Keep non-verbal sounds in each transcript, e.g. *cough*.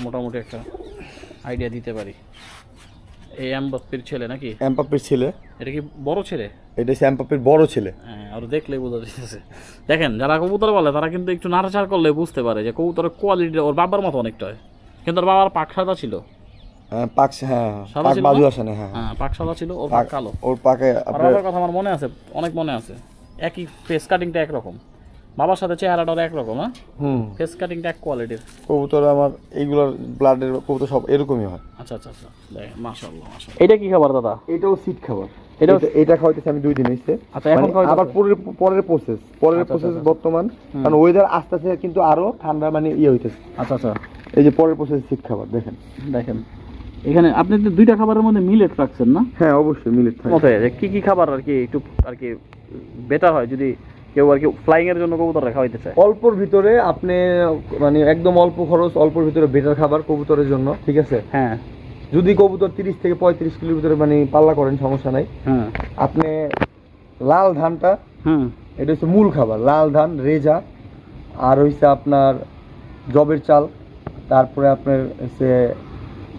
মোটামুটি একটা আইডিয়া দিতে পারি। এই এমবাপ্পির ছেলে নাকি? এমপাপ্পির ছেলে। এটা কি বড় ছেলে? এটা হচ্ছে এমপাপ্পির বড় ছেলে। হ্যাঁ আর দেখলেই বোঝা যাচ্ছে দেখেন যারা কবুতর বলে তারা কিন্তু একটু নাড়াচাড় করলে বুঝতে পারে যে কবুতরের কোয়ালিটি ওর বাবার মতো অনেকটা হয়। কিন্তু ওর বাবার পাক সাদা ছিল। পাক হ্যাঁ পাক ছিল বাজু না? আসে না হ্যাঁ পাক সাদা ছিল ওর পাক পাক- কালো। ওর পাকে আপনার কথা আমার মনে আছে অনেক মনে আছে। একই ফেস কাটিংটা একরকম। বাবার সাথে চেহারাটাও একরকম হ্যাঁ? হুম। ফেস কাটিংটা এক কোয়ালিটির কবুতর আমার এইগুলোর ব্লাডের কবুতর সব এরকমই হয়। আচ্ছা আচ্ছা আচ্ছা। দেখেন মাশাআল্লাহ মাশাআল্লাহ। এটা কি খাবার দাদা? এটাও সিট খাবার। এটা এটা খাওয়াইতেছি আমি দুই দিন হইছে আচ্ছা, এখন মানে আবার পরের পরের প্রসেস পরের আচ্ছা, প্রসেস আচ্ছা। বর্তমান। কারণ ওয়েদার আস্তে আস্তে কিন্তু আরও ঠান্ডা মানে ইয়ে হইতেছে। আচ্ছা আচ্ছা। এই যে পরের প্রসেস সিট খাবার দেখেন। দেখেন। এখানে আপনি তো দুইটা খাবারের মধ্যে মিলেট রাখছেন না? হ্যাঁ অবশ্যই মিলিট থাকে। কি কি খাবার আর কি একটু আর কি বেটার হয় যদি কেউ আর কি ফ্লাইং এর জন্য কবুতর রাখা হইতেছে। অল্পর ভিতরে আপনি মানে একদম অল্প খরচ অল্পর ভিতরে বেটার খাবার কবুতরের জন্য ঠিক আছে? হ্যাঁ। যদি কবুতর তিরিশ থেকে পঁয়ত্রিশ কিলোর ভিতরে মানে পাল্লা করেন সমস্যা নাই। হ্যাঁ। আপনি লাল ধানটা হুম। এটা হচ্ছে মূল খাবার লাল ধান রেজা আর হইছে আপনার জবের চাল তারপরে আপনার হচ্ছে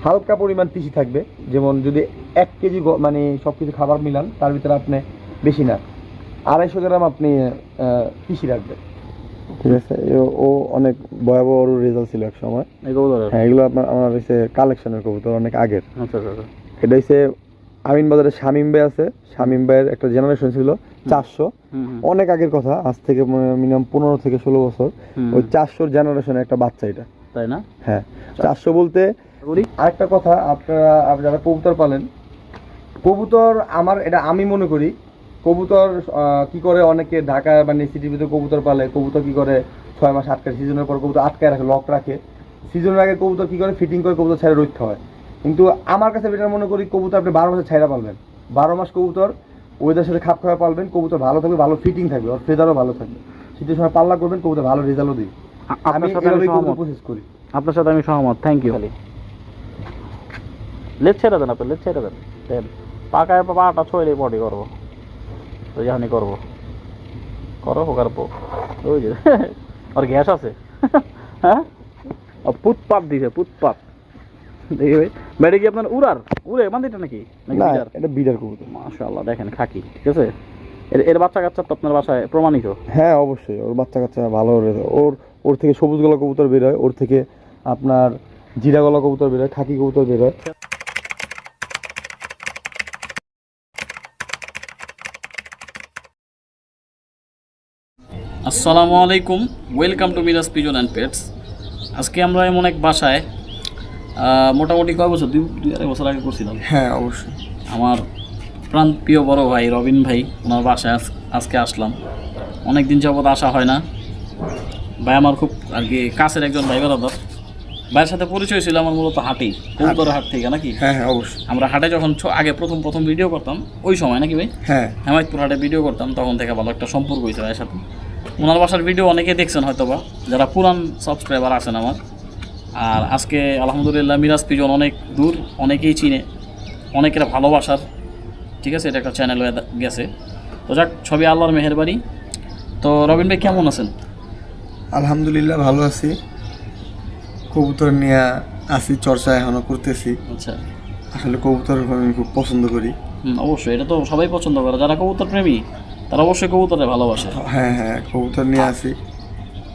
হালকা পরিমাণ তিসি থাকবে যেমন যদি এক কেজি মানে সব কিছু খাবার মিলান তার ভিতরে আপনি বেশি না। আড়াইশো গ্রাম আপনি আহ, তিসি রাখবেন। ঠিক আছে ও অনেক ভয়াবহ রেজাল্ট ছিল এক সময়। হ্যাঁ এগুলো আপনার আমার হচ্ছে কালেকশনের কবুতর অনেক আগের। আচ্ছা আচ্ছা আচ্ছা। এটা হচ্ছে আমিন বাজারে শামিম ভাই আছে। শামিম ভাইয়ের একটা জেনারেশন ছিল চারশো। অনেক আগের কথা আজ থেকে মিনিমাম পনেরো থেকে ষোলো বছর। ওই চারশোর জেনারেশনের একটা বাচ্চা এটা। তাই না? হ্যাঁ চারশো বলতে আরেকটা কথা আপনারা যারা কবুতর পালেন কবুতর আমার এটা আমি মনে করি কবুতর কি করে অনেকে ঢাকা মানে সিটির ভিতরে কবুতর পালে কবুতর কি করে ছয় মাস আটকায় সিজনের পর কবুতর আটকায় রাখে লক রাখে। সিজনের আগে কবুতর কি করে ফিটিং করে কবুতর ছেড়ে রইতে হয়। কিন্তু আমার কাছে এটা মনে করি কবুতর আপনি বারো মাসে ছাইরা পালবেন। বারো মাস কবুতর ওয়েদার সাথে খাপ খাওয়া পালবেন কবুতর ভালো থাকবে ভালো ফিটিং থাকবে ওর ফেদারও ভালো থাকবে। শীতের সময় পাল্লা করবেন কবুতর ভালো রেজাল্টও দিই আমি আপনার সাথে আমি এভাবেই কবুতর সহমত। প্রসেস করি। আপনার সাথে আমি সহমত থ্যাংক ইউ খালি। লেট ছেড়ে দেন আপনি লেট ছেড়ে দেন। দেন। পাকায় পাটা ছয়লে বডি করব। জানি করব। করো হোকার পো ওই যে *laughs* আর গ্যাস আছে। *laughs* হ্যাঁ? পুতপাত দিছে পুতপাত দেখি ভাই কি আপনার উড়ার? উড়ে মান্দিটা নাকি? না? এটা বিডার কবুতর। মাশাআল্লাহ দেখেন খাকি ঠিক আছে? এর এর বাচ্চা কাচ্চা তো আপনার বাসায় প্রমাণিত? হ্যাঁ অবশ্যই ওর বাচ্চা কাচ্চা ভালো ওর ওর থেকে সবুজ গলা কবুতর বের হয় ওর থেকে আপনার জিরা গলা কবুতর বের হয় খাকি কবুতর বের হয়। আসসালামু আলাইকুম welcome to Miraj pigeon and pets. আজকে আমরা এমন এক বাসায় মোটামুটি কয় বছর? দুই দুই আড়াই বছর আগে করছিলাম। হ্যাঁ অবশ্যই। আমার প্রাণ প্রিয় বড় ভাই রবিন ভাই ওনার বাসায় আজ- আজকে আসলাম। অনেক দিন যাবত আসা হয় না। ভাই আমার খুব আর কি কাছের একজন ভাই বেড়াদার ভাইয়ের সাথে পরিচয় ছিল আমার মূলত হাটেই কবুতরের হাট থেকে নাকি? হ্যাঁ হ্যাঁ অবশ্যই। আমরা হাটে যখন আগে প্রথম প্রথম ভিডিও করতাম ওই সময় নাকি ভাই? হ্যাঁ। হেমায়তপুর হাটে ভিডিও করতাম তখন থেকে ভালো একটা সম্পর্ক হয়েছে ভাইয়ের সাথে। ওনার বাসার ভিডিও অনেকে দেখছেন হয়তো বা যারা পুরান সাবস্ক্রাইবার আছেন আমার। আর আজকে আলহামদুলিল্লাহ মিরাজ পিজন অনেক দূর অনেকেই চিনে অনেকের ভালোবাসার ঠিক আছে এটা একটা চ্যানেল হয়ে গেছে। তো যাক ছবি আল্লাহর মেহেরবানি। তো রবিন ভাই কেমন আছেন? আলহামদুলিল্লাহ ভালো আছি। কবুতর নিয়ে আসি চর্চা এখনও করতেছি। আচ্ছা। আসলে কবুতর আমি খুব পছন্দ করি। অবশ্যই এটা তো সবাই পছন্দ করে। যারা কবুতর প্রেমী তারা অবশ্যই কবুতরে ভালোবাসে। হ্যাঁ হ্যাঁ কবুতর নিয়ে আসি।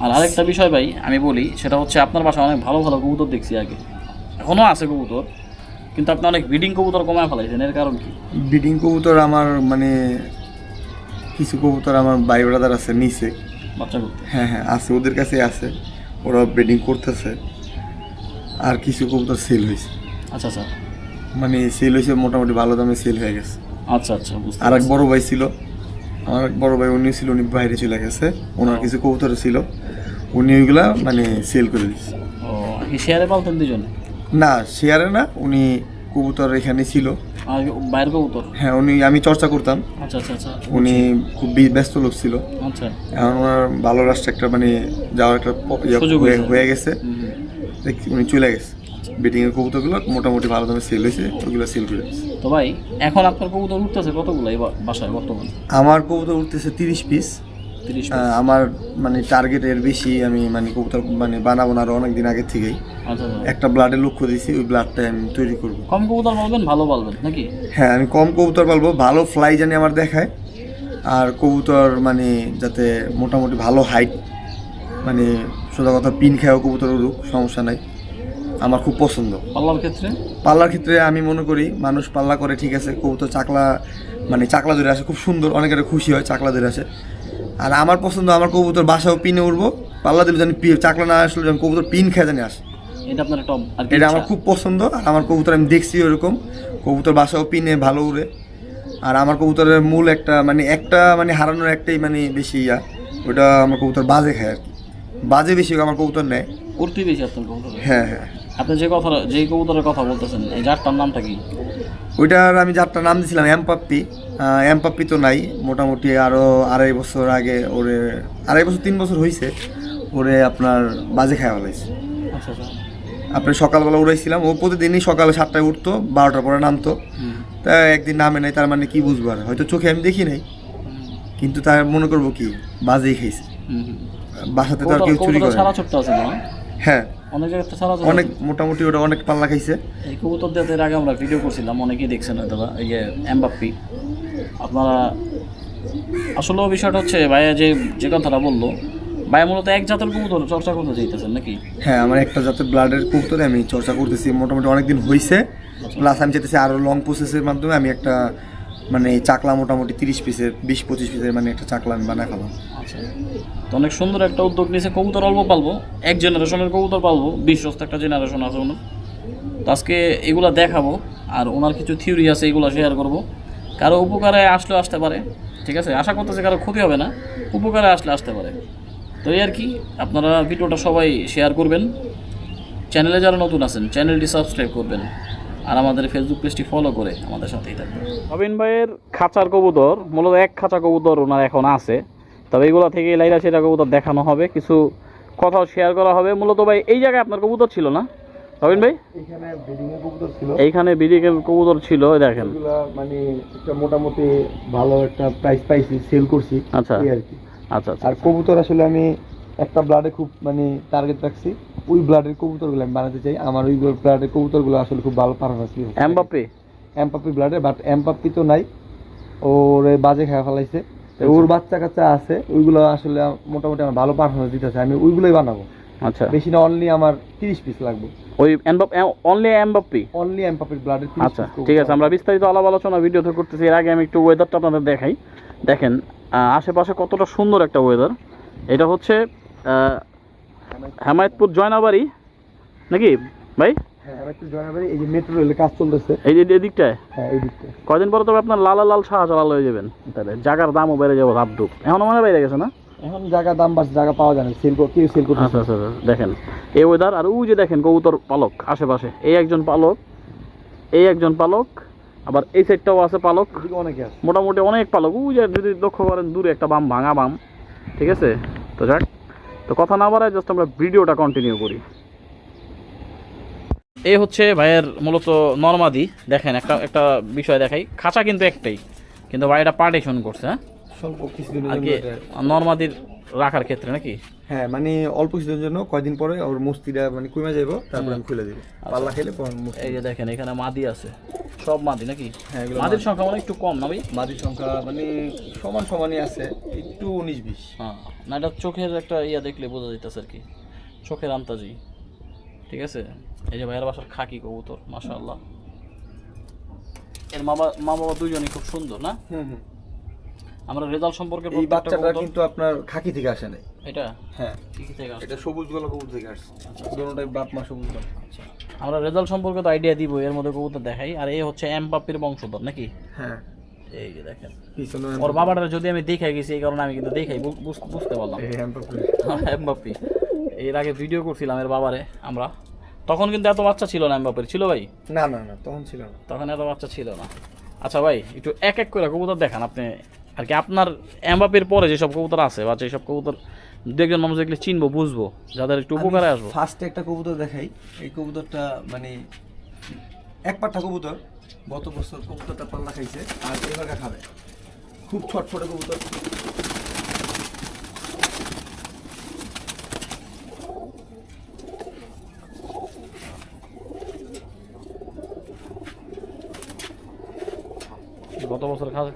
আর আরেকটা বিষয় ভাই আমি বলি সেটা হচ্ছে আপনার বাসায় অনেক ভালো ভালো কবুতর দেখছি আগে। এখনও আছে কবুতর কিন্তু আপনি অনেক ব্রিডিং কবুতর কমায় ফেলাইছেন এর কারণ কি? ব্রিডিং কবুতর আমার মানে কিছু কবুতর আমার ভাই ব্রাদার আছে নিচে বাচ্চা করতে? হ্যাঁ হ্যাঁ আছে ওদের কাছে আছে। ওরা ব্রিডিং করতেছে। আর কিছু কবুতর সেল হয়েছে আচ্ছা আচ্ছা। মানে সেল হয়েছে মোটামুটি ভালো দামে সেল হয়ে গেছে। আচ্ছা আচ্ছা বুঝতে আর এক বড় ভাই ছিল আমার বড় ভাই উনি ছিল উনি বাইরে চলে গেছে। ওনার কিছু কবুতর ছিল। উনি ওইগুলা মানে সেল করে দিচ্ছে ও শেয়ারে পালতেন দুজনে না শেয়ারে না উনি কবুতর এখানে ছিল। বাইরের কবুতর? হ্যাঁ উনি আমি চর্চা করতাম। আচ্ছা আচ্ছা আচ্ছা। উনি খুব ব্যস্ত লোক ছিল। আচ্ছা। এখন ওনার ভালো রাষ্ট্র একটা মানে যাওয়ার একটা ইয়ে হয়ে- গেছে। উনি চলে গেছে। বেটিং এর কবুতরগুলো মোটামুটি ভালো দামে সেল হয়েছে ওগুলো সেল করে তো ভাই এখন আপনার কবুতর উঠতেছে কতগুলো বাসায় বর্তমানে? আমার কবুতর উঠতেছে তিরিশ পিস আমার মানে টার্গেটের বেশি আমি মানে কবুতর মানে বানাবো না আরও অনেক দিন আগে থেকেই। আচ্ছা আচ্ছা। একটা ব্লাডের লক্ষ্য দিয়েছি ওই ব্লাডটা আমি তৈরি করব। কম কবুতর পালবেন ভালো পালবেন নাকি? হ্যাঁ আমি কম কবুতর পালবো ভালো ফ্লাই জানি আমার দেখায়। আর কবুতর মানে যাতে মোটামুটি ভালো হাইট মানে সোজা কথা পিন খেয়েও কবুতর উড়ুক সমস্যা নাই। আমার খুব পছন্দ। পাল্লার ক্ষেত্রে? পাল্লার ক্ষেত্রে আমি মনে করি মানুষ পাল্লা করে ঠিক আছে কবুতর চাকলা মানে চাকলা ধরে আসে খুব সুন্দর অনেকের খুশি হয় চাকলা ধরে আসে। আর আমার পছন্দ আমার কবুতর বাসাও পিনে উঠবো পাল্লা দিলে জানি পি- চাকলা না আসলে যেন কবুতর পিন খেয়ে জানি আসে। এটা আপনার আর এটা আমার খুব পছন্দ আর আমার কবুতর আমি দেখছি ওরকম কবুতর বাসাও পিনে ভালো উড়ে। আর আমার কবুতরের মূল একটা মানে একটা মানে হারানোর একটাই মানে বেশি ইয়া ওটা আমার কবুতর বাজে খায় আর কি। বাজে বেশি আমার কবুতর নেয়। উঠতে বেশি আপনার কবুতর হ্যাঁ হ্যাঁ। আপনি যে কথা যে কবুতরের কথা বলতেছেন এই জাতটার নামটা কি? ওইটার আমি যারটা নাম দিয়েছিলাম এমপাপ্পি। এমপাপ্পি তো নাই মোটামুটি আরও আড়াই বছর আগে ওরে আড়াই বছর তিন বছর হয়েছে ওরে আপনার বাজে খাওয়া ফেলাইছে আচ্ছা আচ্ছা। আপনি সকালবেলা উড়াইছিলাম ও প্রতিদিনই সকালে সাতটায় উঠতো বারোটার পরে নামতো। তা একদিন নামে নাই তার মানে কি বুঝব আর? হয়তো চোখে আমি দেখি নাই। কিন্তু তার মনে করব কি বাজেই খাইছে। বাসাতে তো আর কেউ চুরি করে হ্যাঁ। অনেক সারা ছোট অনেক মোটামুটি ওটা অনেক পাল্লা খাইছে। এই কবুতর দিয়ে এর আগে আমরা ভিডিও করছিলাম অনেকেই দেখছেন হয়তো এই যে এমবাপ্পি। আপনারা আসলে বিষয়টা হচ্ছে ভাইয়া যে যে কথাটা বলল ভাইয়া মূলত এক জাতের কবুতর চর্চা করতে চাইতেছেন নাকি? হ্যাঁ আমার একটা জাতের ব্লাডের কবুতরে আমি চর্চা করতেছি। মোটামুটি অনেকদিন হয়েছে প্লাস আমি চাইতেছি আরও লং প্রসেসের মাধ্যমে আমি একটা মানে চাকলা মোটামুটি তিরিশ পিসের, বিশ, পঁচিশ পিসের মানে একটা চাকলা আমি বানায় ফেলাম আচ্ছা। তো অনেক সুন্দর একটা উদ্যোগ নিয়েছে, কবুতর অল্প পালবো, এক জেনারেশনের কবুতর পালবো, বিশ্বস্ত একটা জেনারেশন আছে ওনার। তো আজকে এগুলা দেখাবো, আর ওনার কিছু থিওরি আছে, এগুলো শেয়ার করব। কারও উপকারে আসলে আসতে পারে, ঠিক আছে? আশা করতেছে কারও ক্ষতি হবে না, উপকারে আসলে আসতে পারে। তো এই আর কি, আপনারা ভিডিওটা সবাই শেয়ার করবেন। চ্যানেলে যারা নতুন আছেন চ্যানেলটি সাবস্ক্রাইব করবেন। আর আমাদের ফেসবুক পেজটি ফলো করে আমাদের সাথেই থাকবেন রবিন ভাইয়ের খাঁচার কবুতর মূলত এক খাঁচা কবুতর ওনার এখন আছে। তবে এইগুলো থেকে লাইরা সেটা কবুতর দেখানো হবে কিছু কথাও শেয়ার করা হবে। মূলত ভাই এই জায়গায় আপনার কবুতর ছিল না? রবিন ভাই? এখানে ব্রিডিং এর কবুতর ছিল। এইখানে বিডিকের কবুতর ছিল দেখেন। মানে একটা মোটামুটি ভালো একটা প্রাইস পাইছি সেল করছি আচ্ছা। এই আর কি। আচ্ছা আচ্ছা আর কবুতর আসলে আমি একটা ব্লাডে খুব মানে টার্গেট রাখছি। ওই ব্লাডের কবুতরগুলো আমি বানাতে চাই। আমার ওই ব্লাডের কবুতরগুলো আসলে খুব ভালো পারফরমেন্স এমবাপ্পে? এমপাপি ব্লাডে বাট এমপাপি তো নাই। ওর বাজে খেয়া ফেলাইছে। তো ওর বাচ্চা কাচ্চা আছে ওইগুলো আসলে মোটামুটি আমার ভালো পারফরমেন্স দিতেছে। আমি ওইগুলোই বানাবো। আচ্ছা। বেশি না অনলি আমার তিরিশ পিস লাগবে। ওই এমবাপ্পে অনলি এমবাপ্পি? অনলি এমপাপির ব্লাডের আচ্ছা ঠিক আছে আমরা বিস্তারিত আলাপ আলোচনা ভিডিও ভিডিওতে করতেছি। এর আগে আমি একটু ওয়েদারটা আপনাদের দেখাই। দেখেন আশেপাশে কতটা সুন্দর একটা ওয়েদার এটা হচ্ছে হেমায়তপুর জয়নাবাড়ি? নাকি? ভাই? হ্যাঁ এদিকটায়? হ্যাঁ পরে তবে আপনার লাল লাল শাহ চালাল হয়ে যাবেন? তাহলে জায়গার দামও বেড়ে যাব ধুপ এখনও মনে বাইরে গেছে না? এখন জায়গা দাম বাড়ছে জায়গা পাওয়া যায় না। সেল কেউ সেল করতে আচ্ছা আচ্ছা আচ্ছা, দেখেন। এই ওয়েদার আর ওই যে দেখেন কবুতর পালক আশেপাশে। এই একজন পালক এই একজন পালক আবার এই সাইডটাও আছে পালক। অনেকে মোটামুটি অনেক পালক। ওই যে যদি লক্ষ্য করেন দূরে একটা বাম ভাঙা বাম। ঠিক আছে? তো যাক। তো কথা না বাড়ায় জাস্ট আমরা ভিডিওটা কন্টিনিউ করি। এই হচ্ছে ভাইয়ের মূলত নর্মাদি। দেখেন একটা একটা বিষয় দেখাই। খাঁচা কিন্তু একটাই কিন্তু ভাই এটা পার্টিশন করছে হ্যাঁ? নর্মাদির রাখার ক্ষেত্রে নাকি? হ্যাঁ মানে অল্প কিছুদিনের জন্য কয়দিন পরে ওর মস্তিটা মানে কমে যাব তারপর আমি খুলে দেবো। পাল্লা খেলে এই যে দেখেন এখানে মাদি আছে। সব মাদি নাকি? হ্যাঁ, মাদির সংখ্যা মানে একটু কম না ভাই? মাদির সংখ্যা মানে সমান সমানই আছে একটু উনিশ বিশ। হ্যাঁ না এটা চোখের একটা ইয়া দেখলে বোঝা যেতেছে আর কি। চোখের আন্তাজি ঠিক আছে? এই যে ভাইয়ের বাসার খাকি কবুতর মাশাআল্লাহ। এর মা বা- মা বাবা দুজনই খুব সুন্দর না? হুম হুম। আমরা রেজাল্ট সম্পর্কে এই বাচ্চাটা কিন্তু আপনার খাকি থেকে আসে নাই। এটা? হ্যাঁ। কি কি থেকে আসছে? এটা সবুজ গলা কবুতর থেকে আসছে। দুটোটাই বাপ মা সবুজ গলা। আচ্ছা। আমরা রেজাল্ট সম্পর্কে তো আইডিয়া দিব এর মধ্যে কবুতর দেখাই। আর এই হচ্ছে এম পাপির বংশধর নাকি? হ্যাঁ। এই যে দেখেন। পিছনে ওর বাবাটা যদি আমি দেখাই গেছি এই কারণে আমি কিন্তু দেখাই বুঝতে পারলাম। এমবাপ্পি। *laughs* এর আগে ভিডিও করছিলাম এর বাবারে আমরা। তখন কিন্তু এত বাচ্চা ছিল না এমবাপ্পির ছিল ভাই? না না না তখন ছিল না। তখন এত বাচ্চা ছিল না। আচ্ছা ভাই একটু এক এক করে কবুতর দেখান আপনি আর কি আপনার এমবাপির পরে যেসব কবুতর আছে বা যেসব কবুতর দু একজন মানুষ দেখলে চিনবো বুঝব যাদের একটু উপকারে আসব। ফার্স্টে একটা কবুতর দেখাই। এই কবুতরটা মানে এক পাট্টা কবুতর গত বছর কবুতরটা পাল্লা খাইছে আর এবার খাবে। খুব ছটফটে কবুতর।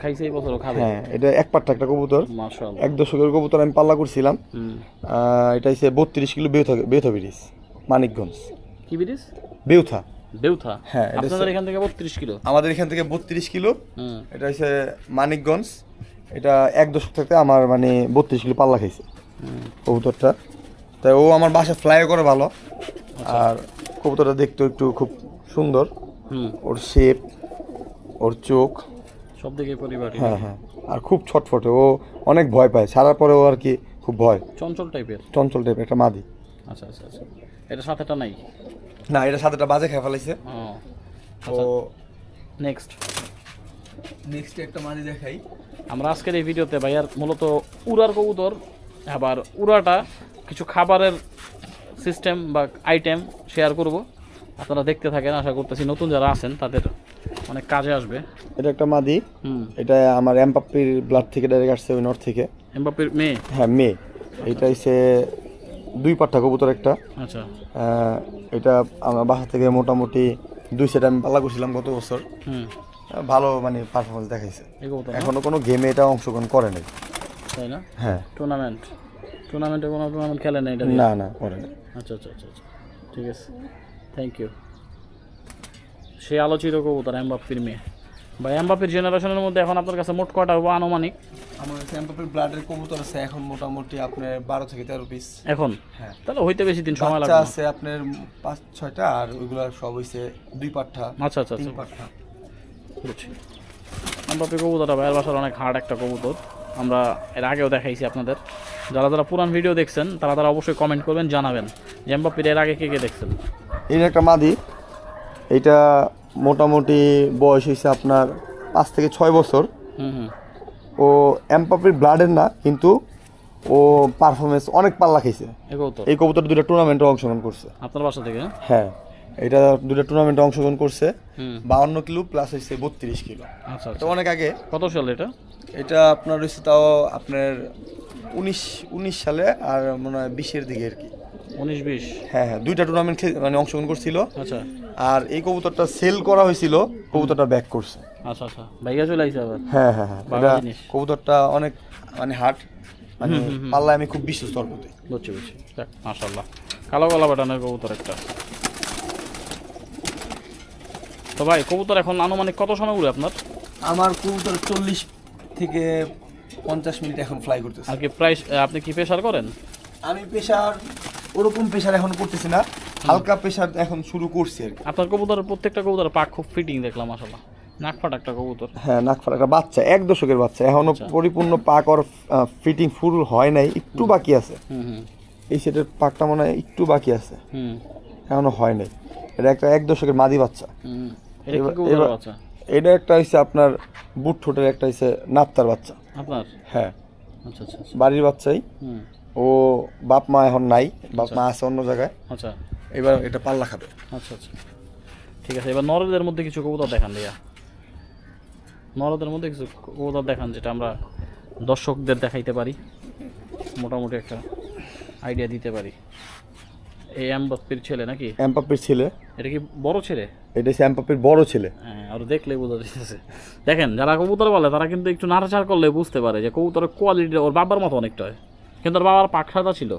খাইছে এই বছরও খাবে। হ্যাঁ এটা এক পাট্টা একটা কবুতর। মাশাআল্লাহ। এক দশকের কবুতর আমি পাল্লা করছিলাম। এটা হচ্ছে বত্রিশ কিলো বেউথা বেউথা ব্রিজ মানিকগঞ্জ। কি বিরিজ বেউথা। বেউথা? হ্যাঁ, এটা আপনাদের এখান থেকে বত্রিশ কিলো? আমাদের এখান থেকে বত্রিশ কিলো। এটা হচ্ছে মানিকগঞ্জ। এটা এক দশক থাকতে আমার মানে বত্রিশ কিলো পাল্লা খাইছে কবুতরটা। তাই ও আমার বাসায় ফ্লাই করে ভালো। আর কবুতরটা দেখতে একটু খুব সুন্দর। ওর শেপ ওর চোখ। সব দিকে পরিবারই। হ্যাঁ হ্যাঁ। আর খুব ছটফটে ও অনেক ভয় পায়। ছাড়ার পরে ও আর কি খুব ভয়। চঞ্চল টাইপের? চঞ্চল টাইপের একটা মাদি। আচ্ছা আচ্ছা আচ্ছা। এটা সাথেটা নাই? না এটা সাথেটা বাজে খেয়ে ফেলাইছে। ও ও নেক্সট নেক্সট একটা মাদি দেখাই। আমরা আজকের এই ভিডিওতে ভাইয়ার মূলত উড়ার কবুতর আবার উড়াটা কিছু খাবারের সিস্টেম বা আইটেম শেয়ার করব। আপনারা দেখতে থাকেন আশা করতেছি নতুন যারা আছেন তাদের অনেক কাজে আসবে। এটা একটা মাদি। এটা আমার এমপাপ্পির ব্লাড থেকে ডাইরেক্ট আসছে ওই নর্থ থেকে। এমবাপ্পের মেয়ে? হ্যাঁ মেয়ে। এটা হচ্ছে দুই পাট্টা কবুতর একটা। আচ্ছা। এটা আমার বাসা থেকে মোটামুটি দুই সেট আমি পাল্লা করছিলাম গত বছর। ভালো মানে পারফরমেন্স দেখাইছে। এখনও কোনো গেমে এটা অংশগ্রহণ করে নাই। তাই না? হ্যাঁ। টুর্নামেন্ট টুর্নামেন্টে কোনো টুর্নামেন্ট খেলে না এটা না না করে নাই। আচ্ছা আচ্ছা আচ্ছা আচ্ছা। ঠিক আছে। থ্যাংক ইউ সে আলোচিত কবুতর এমবাপ্পির মেয়ে। বা এমবাপ্পির জেনারেশনের মধ্যে এখন আপনার কাছে মোট কটা হব আনুমানিক? আমার কাছে এমপাপ্পির ব্লাডের কবুতর আছে এখন মোটামুটি আপনার বারো থেকে তেরো পিস এখন? হ্যাঁ। তাহলে হইতে বেশি দিন সময় লাগবে আছে আপনার পাঁচ ছয়টা আর ওইগুলো সব হইছে দুই পাঠা আচ্ছা আচ্ছা তিন আচ্ছা। পাঠা। বুঝছি। এমবাপ্পি কবুতরটা ভাইয়ের বাসার অনেক হার্ড একটা কবুতর। আমরা এর আগেও দেখাইছি আপনাদের। যারা যারা পুরান ভিডিও দেখছেন তারা তারা অবশ্যই কমেন্ট করবেন জানাবেন যে এমবাপ্পির এর আগে কে কে দেখছেন। এই একটা মাদি। এটা মোটামুটি বয়স হয়েছে আপনার পাঁচ থেকে ছয় বছর। ও এমপাপির ব্লাডের না কিন্তু ও পারফরমেন্স অনেক পাল্লা কবুতর? এই কবুতর দুটো টুর্নামেন্টে অংশগ্রহণ করছে। আপনার বাসা থেকে? হ্যাঁ? এটা দুটা টুর্নামেন্টে অংশগ্রহণ করছে। বাউন্ন কিলো প্লাস হয়েছে বত্রিশ কিলো। আচ্ছা তো আচ্ছা। অনেক আগে। কত সাল এটা? এটা আপনার হচ্ছে তাও আপনার উনিশ উনিশ সালে আর মনে হয় বিশের দিকে আর কি। উনিশ বিশ। হ্যাঁ হ্যাঁ দুইটা টুর্নামেন্ট মানে অংশগ্রহণ করছিল। আচ্ছা। আর এই কবুতরটা সেল করা হয়েছিল কবুতরটা ব্যাক করছে। আচ্ছা আচ্ছা। ভাইয়া চলে আবার। হ্যাঁ হ্যাঁ হ্যাঁ এটা কবুতরটা অনেক মানে হার্ড মানে পাল্লায় আমি খুব বিশ্বস্ত অল্পতে বুঝছি বুঝছি। দেখ মাশাল্লাহ কালো গলা বাটানোর কবুতর একটা। তো ভাই কবুতর এখন আনুমানিক কত সময় উড়ে আপনার? আমার কবুতর চল্লিশ থেকে পঞ্চাশ মিনিট এখন ফ্লাই করতেছে। আর কি প্রাইস আপনি কি প্রেশার করেন? আমি প্রেশার ওরকম প্রেশার এখন করতেছি না। হালকা প্রেশার এখন শুরু করছি আর কি। আপনার কবুতরের প্রত্যেকটা কবুতর পাক খুব ফিটিং দেখলাম মাশাল্লাহ নাক ফাটা একটা কবুতর। হ্যাঁ নাক ফাটা একটা বাচ্চা এক দশকের বাচ্চা। এখনও পরিপূর্ণ পাক ওর ফিটিং ফুল হয় নাই একটু বাকি আছে। এই সেটের পাকটা মনে হয় একটু বাকি আছে। এখনও হয় নাই। এটা একটা এক দশকের মাদি বাচ্চা। এটা একটা হচ্ছে আপনার বুট ঠোঁটের একটা হচ্ছে নাপ্তার বাচ্চা। আপনার? হ্যাঁ। আচ্ছা আচ্ছা আচ্ছা। বাড়ির বাচ্চাই। ও বাপ মা এখন নাই বাপ মা আছে অন্য জায়গায়। আচ্ছা। এবার এটা পাল্লা খাবে। আচ্ছা আচ্ছা। ঠিক আছে এবার নরদের মধ্যে কিছু কবুতর দেখান ভাইয়া। নরদের মধ্যে কিছু কবুতর দেখান যেটা আমরা দর্শকদের দেখাইতে পারি। মোটামুটি একটা আইডিয়া দিতে পারি। এই এমবাপ্পির ছেলে নাকি? এমপাপির ছেলে। এটা কি বড় ছেলে? এটা এমপাপির বড় ছেলে। হ্যাঁ আর দেখলে বোঝা যাচ্ছে দেখেন যারা কবুতর বলে তারা কিন্তু একটু নাড়াচাড় করলে বুঝতে পারে যে কবুতরের কোয়ালিটি ওর বাবার মতো অনেকটা হয়। কিন্তু ওর বাবার পাক সাদা ছিল।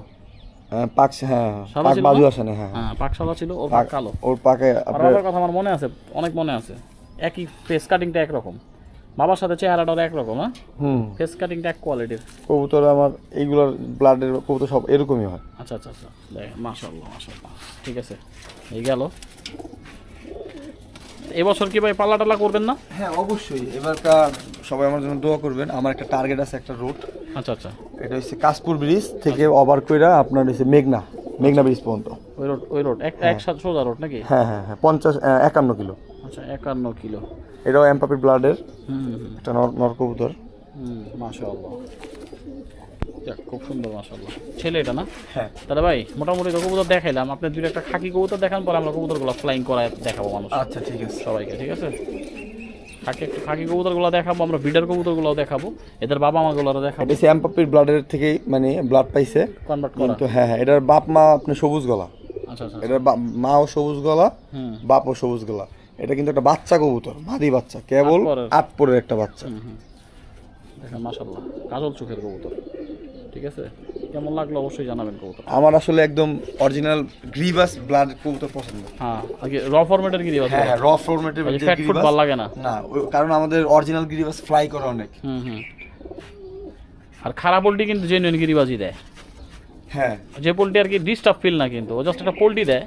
হ্যাঁ, পাক হ্যাঁ পাক বাজু আসে না হ্যাঁ হ্যাঁ। পাক সাদা ছিল ওর পাক পাক- কালো। ওর পাকে বাবার কথা আমার মনে আছে অনেক মনে আছে। একই ফেস কাটিংটা একরকম। বাবার সাথে চেহারাটাও একরকম হ্যাঁ? হুম। ফেস কাটিংটা এক কোয়ালিটির কবুতর আমার এইগুলোর ব্লাডের কবুতর সব এরকমই হয়। আচ্ছা আচ্ছা আচ্ছা। দেখ মাশাল্লাহ মাশাল্লাহ ঠিক আছে এই গেল। এবছর কি ভাই পাল্লা টাল্লা করবেন না? হ্যাঁ অবশ্যই। এবারটা সবাই আমার জন্য দোয়া করবেন। আমার একটা টার্গেট আছে একটা রুট আচ্ছা আচ্ছা। এটা হচ্ছে কাশপুর ব্রিজ থেকে ওভার কইরা আপনার হচ্ছে মেঘনা মেঘনা ব্রিজ পর্যন্ত। ওই রোড ওই রোড এক একসাথে সোজা রোড নাকি? হ্যাঁ হ্যাঁ হ্যাঁ পঞ্চাশ একান্ন কিলো। আচ্ছা একান্ন কিলো। এটাও এমপাপির ব্লাডের একটা নর নর কবুতর। হুম মাশাআল্লাহ। যাক খুব সুন্দর মাশাআল্লাহ। ছেলে এটা না? হ্যাঁ। দাদা ভাই মোটামুটি তো কবুতর দেখাইলাম। দুইটা একটা খাকি কবুতর দেখান পরে আমরা কবুতরগুলো ফ্লাইং করায় দেখাবো মানুষ আচ্ছা ঠিক আছে। সবাইকে ঠিক আছে? খাকি খাকি কবুতরগুলো দেখাবো আমরা বিডার কবুতরগুলো দেখাবো। এদের বাবা মাগুলো দেখাবো। এটা এমপাপির ব্লাডের থেকেই মানে ব্লাড পাইছে। কনভার্ট করা। কিন্তু হ্যাঁ হ্যাঁ এটার বাপ মা আপনি সবুজ গলা। আচ্ছা আচ্ছা এটার বা- মাও সবুজ গলা হুম। বাপও সবুজ গলা। এটা কিন্তু একটা বাচ্চা কবুতর মাদি বাচ্চা কেবল আট পরের। একটা বাচ্চা। দেখেন মাশাল্লাহ কাজল চোখের কবুতর। ঠিক আছে? কেমন লাগল অবশ্যই জানাবেন কবুতর। আমার আসলে একদম অরিজিনাল গ্রিভাস ব্লাড কবুতর পছন্দ। হ্যাঁ আগে র ফরম্যাটের গিরি আছে হ্যাঁ র ফরম্যাটের ফ্যাট ফুড ভালো লাগে না? না কারণ আমাদের অরিজিনাল গ্রিভাস ফ্লাই করে অনেক। হুম হুম। আর খারাপ পোল্ট্রি কিন্তু জেনুইন গিরিবাজি দেয়। হ্যাঁ। যে পোল্ট্রি আর কি ডিস্টার্ব ফিল না কিন্তু ও জাস্ট একটা পোল্ট্রি দেয়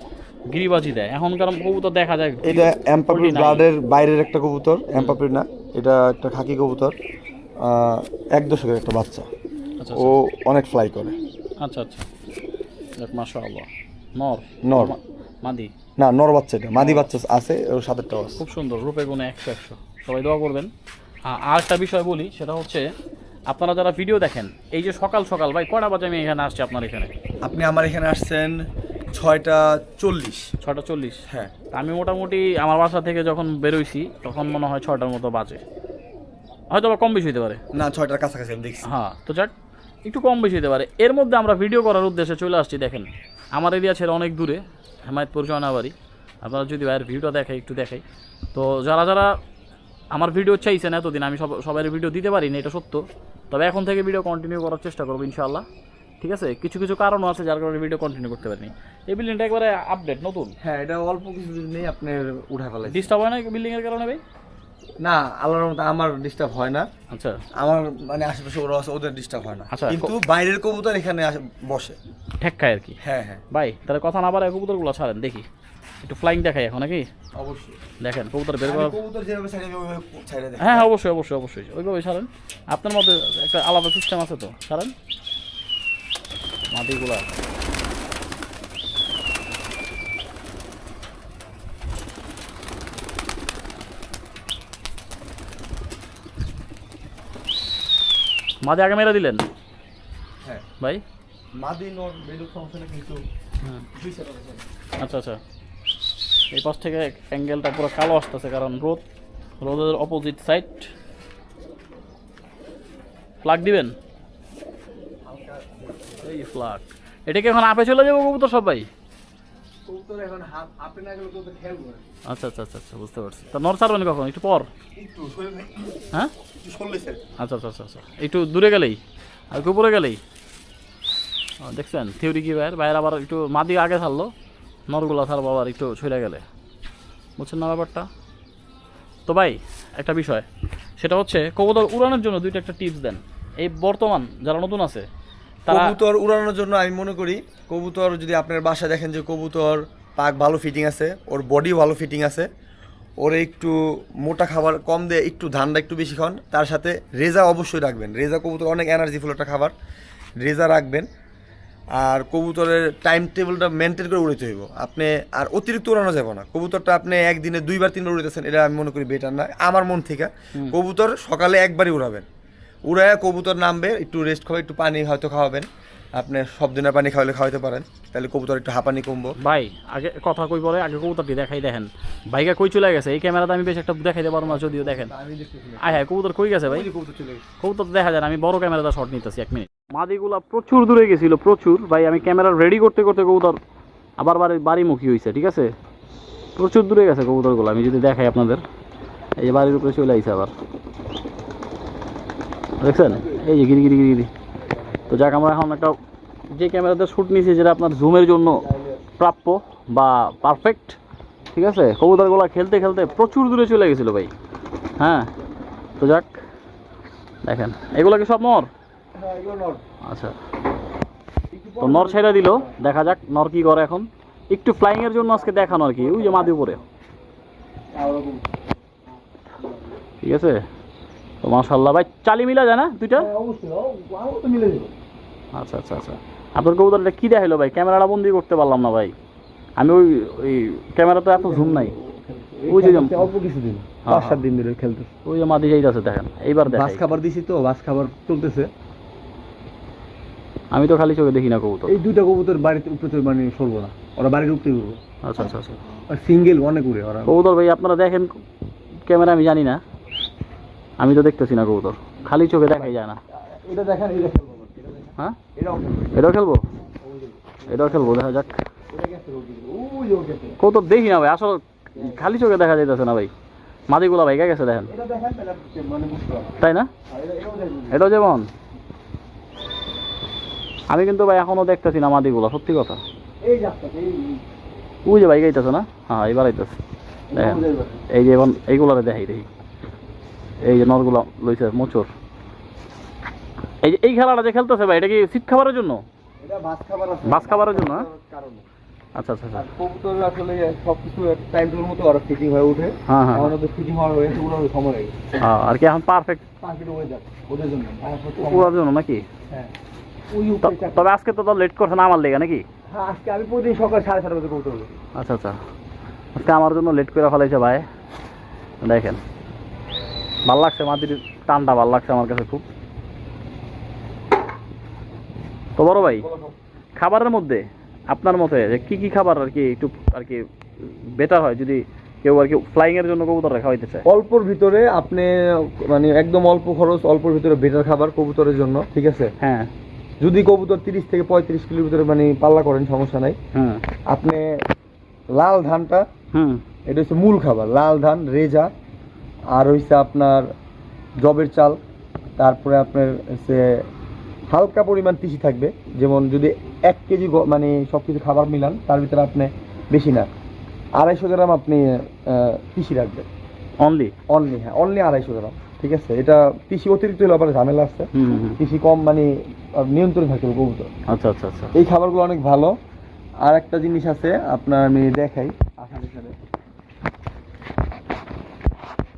গিরিবাজি দেয়। এখনকার কবুতর দেখা যায় এটা এমপাপির ব্লাডের বাইরের একটা কবুতর এমপাপির না এটা একটা খাকি কবুতর। এক দশকের একটা বাচ্চা। আচ্ছা ও অনেক ফ্লাই করে। আচ্ছা আচ্ছা। মাশাআল্লাহ। নর। নর। মাদি। না নর বাচ্চা এটা। মাদি বাচ্চা আছে ওর সাথেরটাও আছে। খুব সুন্দর রূপে গুণে একশো একশো। সবাই দোয়া করবেন। আর একটা বিষয় বলি সেটা হচ্ছে আপনারা যারা ভিডিও দেখেন এই যে সকাল সকাল ভাই কটা বাজে আমি এখানে আসছি আপনার এখানে? আপনি আমার এখানে আসছেন ছয়টা চল্লিশ। ছটা চল্লিশ? হ্যাঁ। আমি মোটামুটি আমার বাসা থেকে যখন বেরোইছি তখন মনে হয় ছটার মতো বাজে। হয়তো বা কম বেশি হতে পারে। না ছয়টার কাছাকাছি আমি দেখছি। হ্যাঁ তো যাক একটু কম বেশি হতে পারে। এর মধ্যে আমরা ভিডিও করার উদ্দেশ্যে চলে আসছি দেখেন। আমার এরিয়া ছেড়ে অনেক দূরে হেমায়তপুর জয়নাবাড়ি। আপনারা যদি ভাইয়ের ভিডিওটা দেখাই একটু দেখাই। তো যারা যারা আমার ভিডিও চাইছেন এতদিন আমি সব সবাই ভিডিও দিতে পারিনি এটা সত্য। তবে এখন থেকে ভিডিও কন্টিনিউ করার চেষ্টা করব ইনশাআল্লাহ। ঠিক আছে? কিছু কিছু কারণও আছে যার কারণে ভিডিও কন্টিনিউ করতে পারিনি। এই বিল্ডিংটা একবারে আপডেট নতুন? হ্যাঁ এটা অল্প কিছু দিন নেই আপনার উঠা ফেলে ডিস্টার্ব হয় না বিল্ডিংয়ের কারণে ভাই? না আল্লাহর মতো আমার ডিস্টার্ব হয় না। আচ্ছা। আমার মানে আশেপাশে ওরা আছে ওদের ডিস্টার্ব হয় না। আচ্ছা, কিন্তু বাইরের কবুতর এখানে আসে- বসে। ঠেক খায় আর কি? হ্যাঁ হ্যাঁ। ভাই তাহলে কথা না বাড়ায় কবুতরগুলো ছাড়েন দেখি। একটু ফ্লাইং দেখাই এখন নাকি? অবশ্যই। দেখেন কবুতর বের করা কবুতর যেভাবে ছাড়ি দেখি। হ্যাঁ হ্যাঁ অবশ্যই অবশ্যই অবশ্যই। ওইভাবে ছাড়েন। আপনার মধ্যে একটা আলাদা সিস্টেম আছে তো ছাড়েন। মাটিগুলা। মাঝে আগে মেরে দিলেন? হ্যাঁ। ভাই? মাদি নর বেলুক সমস্যা কিন্তু হ্যাঁ। আচ্ছা আচ্ছা। এই পাশ থেকে অ্যাঙ্গেলটা পুরো কালো আসতেছে কারণ রোদ রোদের অপোজিট সাইড ফ্লাগ দিবেন? এই ফ্লাগ এটা কি এখন আপে চলে যাব কবুতর সবাই? কবুতর এখন হাফ না গেলে কবুতর খেলব না। আচ্ছা আচ্ছা আচ্ছা আচ্ছা বুঝতে পারছি। তা নর ছাড়বেন কখন? একটু পর? একটু হ্যাঁ? একটু আচ্ছা আচ্ছা আচ্ছা আচ্ছা। একটু দূরে গেলেই? আর উপরে গেলেই? দেখছেন? থিওরি কি ভাইয়ের? ভাইয়ের আবার একটু মাদি আগে ছাড়লো। নরগুলা ছাড়বো আবার একটু ছড়ে গেলে। বুঝছেন না ব্যাপারটা? তো ভাই একটা বিষয়। সেটা হচ্ছে কবুতর উড়ানোর জন্য দুইটা একটা টিপস দেন। এই বর্তমান যারা নতুন আছে কবুতর উড়ানোর জন্য আমি মনে করি কবুতর যদি আপনার বাসায় দেখেন যে কবুতর পাক ভালো ফিটিং আছে ওর বডি ভালো ফিটিং আছে ওর একটু মোটা খাবার কম দিয়ে একটু ধানটা একটু বেশি খাওয়ান তার সাথে রেজা অবশ্যই রাখবেন। রেজা কবুতর অনেক এনার্জিফুল একটা খাবার। রেজা রাখবেন। আর কবুতরের টাইম টেবিলটা মেনটেন করে উড়াইতে হইব। আপনি আর অতিরিক্ত উড়ানো যাবে না। কবুতরটা আপনি একদিনে দুইবার তিনবার উড়াইতেছেন এটা আমি মনে করি বেটার না। আমার মন থেকে কবুতর সকালে একবারই উড়াবেন। উড়ায় কবুতর নামবে একটু রেস্ট খাবে একটু পানি হয়তো খাওয়াবেন। আপনি সব দিনের পানি খাওয়ালে খাওয়াতে পারেন। তাহলে কবুতর একটু হাঁপানি কমবো। ভাই আগে কথা কই বলে আগে কবুতরটি দেখাই দেখেন। ভাইকে কই চলে গেছে? এই ক্যামেরাতে আমি বেশ একটা দেখাইতে পারব না যদিও দেখেন। আয় হ্যাঁ কবুতর কই গেছে ভাই? কবুতর চলে গেছে। কবুতর দেখা যায় না, আমি বড় ক্যামেরাটা শট নিতেছি এক মিনিট মাদিগুলা প্রচুর দূরে গেছিল প্রচুর। ভাই আমি ক্যামেরা রেডি করতে করতে কবুতর আবার বাড়ি বাড়িমুখী হয়েছে ঠিক আছে? প্রচুর দূরে গেছে কবুতরগুলো আমি যদি দেখাই আপনাদের। এই যে বাড়ির উপরে চলে আইছে আবার। দেখছেন? এই যে গিরি গিরি গিরি গিরি। তো যাক আমরা এখন একটা যে ক্যামেরাতে শ্যুট নিয়েছি যেটা আপনার জুমের জন্য প্রাপ্য বা পারফেক্ট ঠিক আছে? কবুতরগুলো খেলতে খেলতে প্রচুর দূরে চলে গেছিল ভাই। হ্যাঁ? তো যাক দেখেন। এগুলো কি সব নর? আচ্ছা। তো নর ছেড়ে দিল। দেখা যাক নর কি করে এখন। একটু ফ্লাইং এর জন্য আজকে দেখানো আর কি ওই যে মাদি উপরে। ঠিক আছে? তো মাশাল্লাহ ভাই চালি মিলা যায় না দুইটা? আচ্ছা আচ্ছা আচ্ছা। আপনার কবুতরটা কি দেখাইলো ভাই? ক্যামেরাটা বন্দি করতে পারলাম না ভাই। আমি ওই ওই ক্যামেরা তো এত ঝুম নাই। ওই যে অল্প কিছুদিন হ্যাঁ, পাঁচ সাত হ্যাঁ। দিন ধরে খেলতেছে। ওই যে মাদি যাইতেছে দেখেন। এইবার বাস খাবার দিছি তো বাস খাবার চলতেছে। আমি তো খালি চোখে দেখি না কবুতর। এই দুইটা কবুতর বাড়িতে উপরে মানে সরবো না। ওরা বাড়ির উপরে উঠবো আচ্ছা আচ্ছা আচ্ছা। আর সিঙ্গেল অনেক উড়ে ওরা। কবুতর ভাই আপনারা দেখেন ক্যামেরা আমি জানি না। আমি তো দেখতেছি না কবুতর। খালি চোখে দেখাই যায় না। এটা দেখেন এটা খেলব হ্যাঁ এটা এটাও খেলব। এটাও খেলব? দেখা যাক। কবুতর দেখি না ভাই আসলে খালি চোখে দেখা যাইতেছে না ভাই। মাদিগুলা ভাই গেছে দেখেন? মানে তাই না? এটাও দেখবেন। এটাও যেমন। আমি কিন্তু ভাই এখনও দেখতেছি না মাদিগুলা সত্যি কথা। ওই যে ভাই গাইতেছে না? হ্যাঁ এবার আইতেছে। দেখেন। এই যে এখন এইগুলারে দেখাই দেখি। এই যে নরগুলা লইছে মোচর। এই যে এই খেলাটা যে খেলতেছে ভাই এটা কি সিট খাবারের জন্য? ভাত খাবারের জন্য, হ্যাঁ? আচ্ছা আচ্ছা আচ্ছা। আর কবুতর আসলে সবকিছু টাইম মতো ফিটিং হয়ে ওঠে। হ্যাঁ হ্যাঁ আমাদের ফিটিং হওয়ার হয়েছে ওগুলো সময় লাগে। হ্যাঁ, আর কি এখন পারফেক্ট ওদের জন্য। জন্য নাকি? হ্যাঁ। তবে আজকে তো লেট করছে না আমার লেগে নাকি? হ্যাঁ আজকে আমি প্রতিদিন সকাল সাড়ে ছটা বাজে কবুতর আচ্ছা আচ্ছা। আজকে আমার জন্য লেট করে ফেলাইছে ভাই। দেখেন। ভালো লাগছে মাটির টানটা ভালো লাগছে আমার কাছে খুব। তো বড় ভাই খাবারের মধ্যে আপনার মতে যে কি কি খাবার আর কি একটু আর কি বেটার হয় যদি কেউ আর কি ফ্লাইং এর জন্য কবুতর খাওয়াইতে চায়? অল্পর ভিতরে আপনি মানে একদম অল্প খরচ অল্পর ভিতরে বেটার খাবার কবুতরের জন্য ঠিক আছে? হ্যাঁ। যদি কবুতর তিরিশ থেকে পঁয়ত্রিশ কিলোর ভিতরে মানে পাল্লা করেন সমস্যা নাই। হুম আপনি লাল ধানটা হুম। এটা হচ্ছে মূল খাবার লাল ধান রেজা আর হচ্ছে আপনার জবের চাল তারপরে আপনার হচ্ছে হালকা পরিমাণ তিসি থাকবে। যেমন যদি এক কেজি মানে সব কিছু খাবার মিলান তার ভিতরে আপনি বেশি না। আড়াইশো গ্রাম আপনি তিসি রাখবেন। অনলি অনলি হ্যাঁ অনলি আড়াইশো গ্রাম ঠিক আছে? এটা তিসি অতিরিক্ত হলে আবার ঝামেলা আছে। তিসি কম মানে নিয়ন্ত্রণ থাকবে কবুতর আচ্ছা আচ্ছা আচ্ছা। এই খাবারগুলো অনেক ভালো। আর একটা জিনিস আছে আপনার আমি দেখাই। এখানে।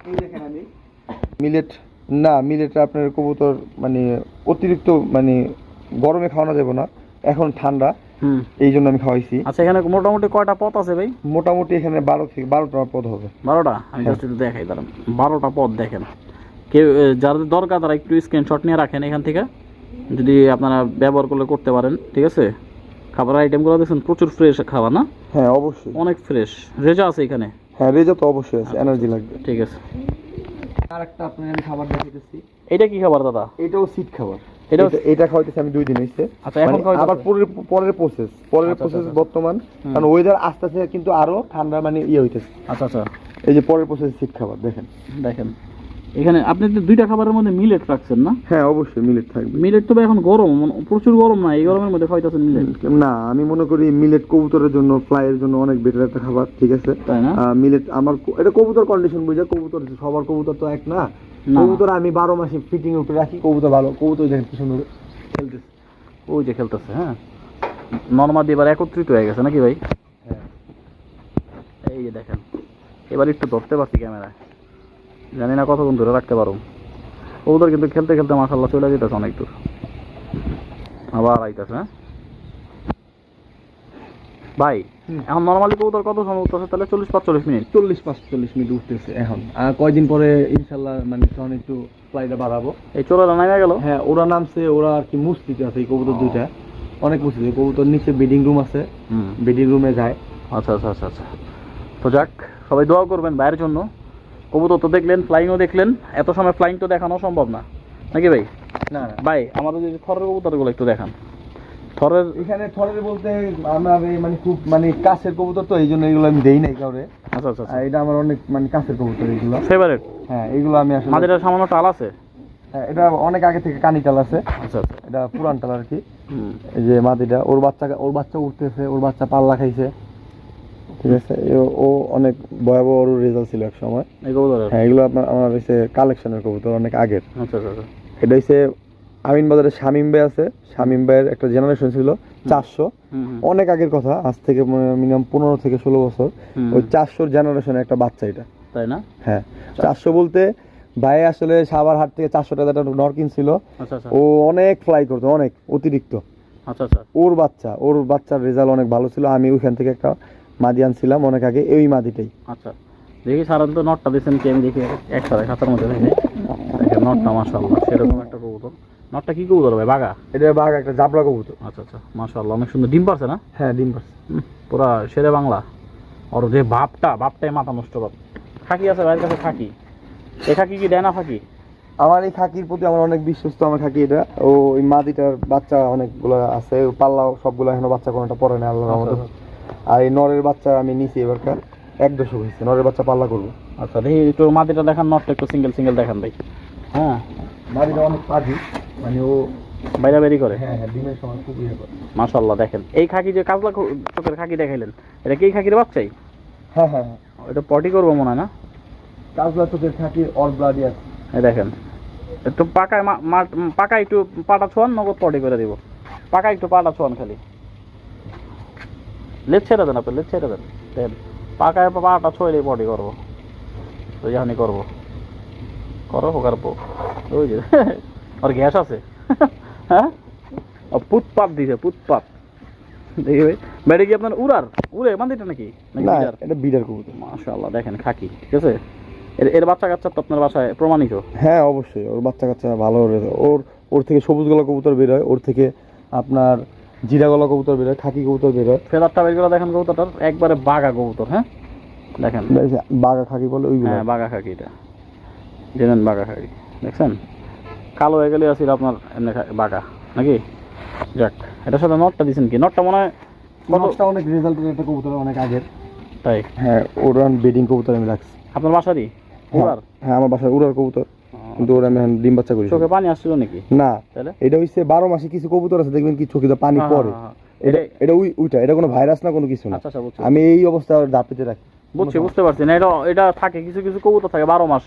এই দেখেন আমি। মিলেট না মিলেট আপনার কবুতর মানে অতিরিক্ত মানে গরমে খাওয়ানো যাবে না। এখন ঠান্ডা হুম। এই জন্য আমি খাওয়াইছি। আচ্ছা এখানে মোটামুটি কয়টা পথ আছে ভাই? মোটামুটি এখানে বারো থেকে বারোটা পদ হবে। বারোটা? আমি হ্যাঁ। জাস্ট একটু দেখাই দাঁড়ান বারোটা পদ দেখেন। কেউ যাদের দরকার তারা একটু স্ক্রিনশট নিয়ে রাখেন এখান থেকে। যদি আপনারা ব্যবহার করলে করতে পারেন ঠিক আছে? খাবার আইটেমগুলো দেখছেন প্রচুর ফ্রেশ খাবার না? হ্যাঁ অবশ্যই। অনেক ফ্রেশ রেজা আছে এখানে। হ্যাঁ রেজা তো অবশ্যই আছে এনার্জি লাগবে। ঠিক আছে। আরেকটা আপনার আমি খাবার দেখাইতেছি। এটা কি খাবার দাদা? এটাও সিট খাবার। এটাও এটা এটা খাওয়াইতেছি আমি দুই দিন হইছে। আচ্ছা, এখন মানে আবার পরের পরের প্রসেস পরের আচ্ছা, প্রসেস আচ্ছা। বর্তমান। হুম। কারণ ওয়েদার আস্তে আস্তে কিন্তু আরও ঠান্ডা মানে ইয়ে হইতেছে। আচ্ছা আচ্ছা। এই যে পরের প্রসেস শীত খাবার দেখেন। দেখেন। এখানে আপনি তো দুইটা খাবারের মধ্যে মিলেট রাখছেন না? হ্যাঁ অবশ্যই মিলেট থাকবে। মিলেট তো এখন গরম প্রচুর গরম না? এই গরমের মধ্যে খাইতেছেন মিলেট না আমি মনে করি মিলেট কবুতরের জন্য ফ্লাইয়ের জন্য অনেক বেটার একটা খাবার ঠিক আছে? তাই না? মিলেট আমার এটা কবুতর কন্ডিশন বুঝে কবুতর সবার কবুতর তো এক না। কবুতর আমি বারো মাসে ফিটিং উপরে রাখি কবুতর ভালো কবুতর দেখেন কি সুন্দর খেলতেছে। ওই যে খেলতেছে হ্যাঁ? নর্মাদি এবার একত্রিত হয়ে গেছে নাকি ভাই? হ্যাঁ। এই যে দেখেন এবার একটু ধরতে পারছি ক্যামেরায়। জানি না কতক্ষণ ধরে রাখতে পারো। ওদের কিন্তু খেলতে খেলতে মাসাল্লাহ চলে যেতেছে অনেক দূর। আবার আইতেছে হ্যাঁ? ভাই। এখন নর্মালি কবুতর কত সময় উঠতেছে? তাহলে চল্লিশ পাঁচচল্লিশ মিনিট। চল্লিশ পাঁচচল্লিশ মিনিট উঠতেছে এখন। আর কয়দিন পরে ইনশাল্লাহ মানে তখন একটু ফ্লাইটা বাড়াবো। এই চোরাটা নামে গেল? হ্যাঁ ওরা নামছে ওরা আর কি মুস্তিতে আছে এই কবুতর দুইটা। অনেক মুস্তিতে কবুতর নিচে বেডিং রুম আছে। হুম। বেডিং রুমে যায়। আচ্ছা আচ্ছা আচ্ছা আচ্ছা। তো যাক সবাই দোয়া করবেন বাইরের জন্য। কবুতর তো দেখলেন ফ্লাইংও দেখলেন। এত সময় ফ্লাইং তো দেখানো সম্ভব না। নাকি ভাই? না ভাই আমাদের যে থরের কবুতরগুলো একটু দেখান। থরের এখানে থরের বলতে আমার মানে খুব মানে কাছের কবুতর তো এই জন্য এগুলো আমি দেই নাই কাউরে। আচ্ছা আচ্ছা এটা আমার অনেক মানে কাছের কবুতর এগুলো। ফেভারিট হ্যাঁ এগুলো আমি আসলে মাঝে সামান্য টাল আছে। হ্যাঁ, এটা অনেক আগে থেকে কানিটাল আছে। আচ্ছা আচ্ছা। এটা পুরান টাল আর কি। এই যে মাদিটা ওর বাচ্চা ওর বাচ্চা উঠতেছে ওর বাচ্চা পাল্লা খাইছে। ঠিক আছে? ও অনেক ভয়াবহ ওর রেজাল্ট ছিল এক সময়। হ্যাঁ এগুলো আপনার আমার হচ্ছে কালেকশনের কবুতর অনেক আগের। আচ্ছা আচ্ছা আচ্ছা। এটা হচ্ছে আমিন বাজারে শামিম ভাই আছে। শামিম ভাইয়ের একটা জেনারেশন ছিল চারশো। অনেক আগের কথা আজ থেকে মিনিমাম পনেরো থেকে ষোলো বছর। ওই চারশোর জেনারেশনের একটা বাচ্চা এটা। তাই না? হ্যাঁ। চারশো বলতে ভাই আসলে সাবার হাট থেকে চারশো টাকা একটা নর কিনছিল আচ্ছা ও অনেক ফ্লাই করতো অনেক অতিরিক্ত। আচ্ছা আচ্ছা। ওর বাচ্চা ওর বাচ্চার রেজাল্ট অনেক ভালো ছিল। আমি ওইখান থেকে একটা মাদি আনছিলাম অনেক আগে এই মাদিটাই। আচ্ছা দেখি সাধারণত নটটা দিয়েছেন কি আমি দেখি একসাথে খাতার মধ্যে দেখি। নটটা মাশাল্লাহ সেরকম একটা কবুতর। নটটা কি কবুতর ভাই বাঘা? এটা বাঘ একটা জাবলা কবুতর। আচ্ছা আচ্ছা মাশাল্লাহ অনেক সুন্দর। ডিম পারছে না? হ্যাঁ ডিম পারছে। পুরা শেরে বাংলা। ওর যে ভাবটা ভাবটাই মাথা নষ্ট কর। খাকি আছে ভাইয়ের কাছে খাকি। এ খাকি কি দেয় না ফাঁকি আমার এই খাকির প্রতি আমার অনেক বিশ্বস্ত আমার খাকি এটা। ও ওই মাদিটার বাচ্চা অনেকগুলো আছে পাল্লা সবগুলো এখনও বাচ্চা কোনোটা পরে না আল্লাহর রহমতে। আর এই নরের বাচ্চা আমি নিছি এবারকার। এক দশক হয়েছে নরের বাচ্চা পাল্লা করব। আচ্ছা দেখি একটু মাটিটা দেখান নটটা একটু সিঙ্গেল সিঙ্গেল দেখান ভাই হ্যাঁ মাটিটা অনেক পাজি মানে ও বাইরা বেরি করে? হ্যাঁ হ্যাঁ ডিমের সময় খুব ইয়ে করে। মাশাল্লাহ দেখেন। এই খাকি যে কাজলা চোখের খাকি দেখাইলেন এটা কি খাকির বাচ্চাই? হ্যাঁ হ্যাঁ হ্যাঁ। এটা পটি করব মনে হয় না? কাজলা চোখের খাঁটির অল ব্লাডি আছে এই দেখেন একটু পাকায় পাকা একটু পাটা ছোয়ান নগদ পটি করে দিব। পাকা একটু পাটা ছোয়ান খালি। লেট ছেড়ে দেন আপনি লেট ছেড়ে দেন। দেন পাকায় পাটা ছোয়াইলে পটি করব। তো জানি করব। করো হোকার পো। ওই যে *laughs* আর গ্যাস আছে। *laughs* হ্যাঁ? পুতপাত দিছে পুতপাত দেখি ভাই বেড়ে কি আপনার উড়ার? উড়ে মান্দিটা নাকি? নাকি না এটা বিডার কবুতর। মাশাআল্লাহ দেখেন খাকি ঠিক আছে? এর এর বাচ্চা কাচ্চা তো আপনার বাসায় প্রমাণিত? হ্যাঁ অবশ্যই ওর বাচ্চা কাচ্চা ভালো ওর ওর থেকে সবুজ গলা কবুতর বের হয় ওর থেকে আপনার জিরা গলা কবুতর বের হয় খাকি কবুতর বের হয়। ফেদারটা বের করে দেখেন কবুতরটার একবারে বাঘা কবুতর হ্যাঁ? দেখেন। বাঘা খাকি বলে ওইগুলো। হ্যাঁ বাঘা খাকি এটা। জেনেন বাঘা খাকি দেখছেন? কালো হয়ে গেলে আসলে আপনার এমনি বাঘা নাকি? যাক এটার সাথে নটটা দিছেন কি? নটটা মনে হয় নটটা অনেক রেজাল্টের একটা কবুতর অনেক আগের। তাই? হ্যাঁ ওর বেডিং কবুতর আমি রাখছি। আপনার বাসারই? উড়ার? হ্যাঁ আমার বাসায় উড়ার কবুতর। কিন্তু ওর আমি এখন ডিম বাচ্চা করি। চোখে পানি আসছিল নাকি? না। এটা হচ্ছে বারো মাসে কিছু কবুতর আছে দেখবেন কি চোখে পানি হ্যাঁ, পড়ে। হ্যাঁ, হ্যাঁ। এটা এটা ওই ওইটা এটা কোনো ভাইরাস না কোনো কিছু না। আচ্ছা আচ্ছা আমি এই অবস্থা দাপিতে রাখি। বুঝছি বুঝতে পারছি না। এটা এটা থাকে কিছু কিছু কবুতর থাকে বারো মাস।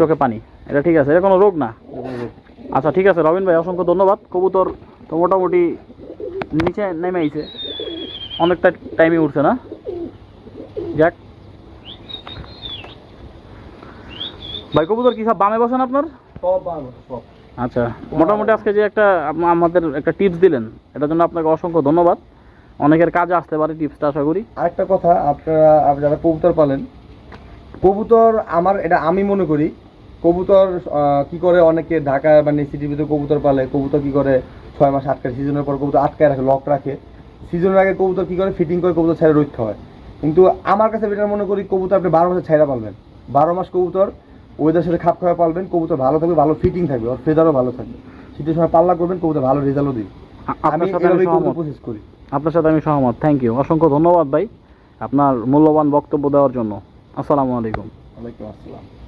চোখে পানি। এটা ঠিক আছে এটা কোনো রোগ না? আচ্ছা ঠিক আছে রবিন ভাই অসংখ্য ধন্যবাদ। কবুতর তো মোটামুটি নিচে নেমে আইছে। অনেকটা টাইমে উঠছে না? যাক। ভাই কবুতর কি সব বামে বসেন আপনার? সব বারো সব। আচ্ছা মোটামুটি আজকে যে একটা আমাদের একটা টিপস দিলেন এটার জন্য আপনাকে অসংখ্য ধন্যবাদ। অনেকের কাজে আসতে পারে টিপসটা আশা করি। আরেকটা কথা আপনারা আপ- যারা কবুতর পালেন কবুতর আমার এটা আমি মনে করি কবুতর কি করে অনেকে ঢাকা মানে সিটির ভিতরে কবুতর পালে কবুতর কি করে ছয় মাস আটকায় সিজনের পর কবুতর আটকায় রাখে লক রাখে। সিজনের আগে কবুতর কি করে ফিটিং করে কবুতর ছেড়ে রোদ হয়। কিন্তু আমার কাছে এটা মনে করি কবুতর আপনি বারো মাসে ছেড়া পালবেন। বারো মাস কবুতর ওয়েদার সাথে খাপ খাওয়া পালবেন কবুতর ভালো থাকবে ভালো ফিটিং থাকবে আর ফেদারও ভালো থাকবে। শীতের সময় পাল্লা করবেন কবুতর ভালো রেজাল্টও দিবে। আমি আপনার সাথে আমি এভাবেই কবুতর প্রসেস করি। আপনার সাথে আমি সহমত। থ্যাংক ইউ অসংখ্য ধন্যবাদ ভাই আপনার মূল্যবান বক্তব্য দেওয়ার জন্য। আসসালামু আলাইকুম। ওয়ালাইকুম আসসালাম।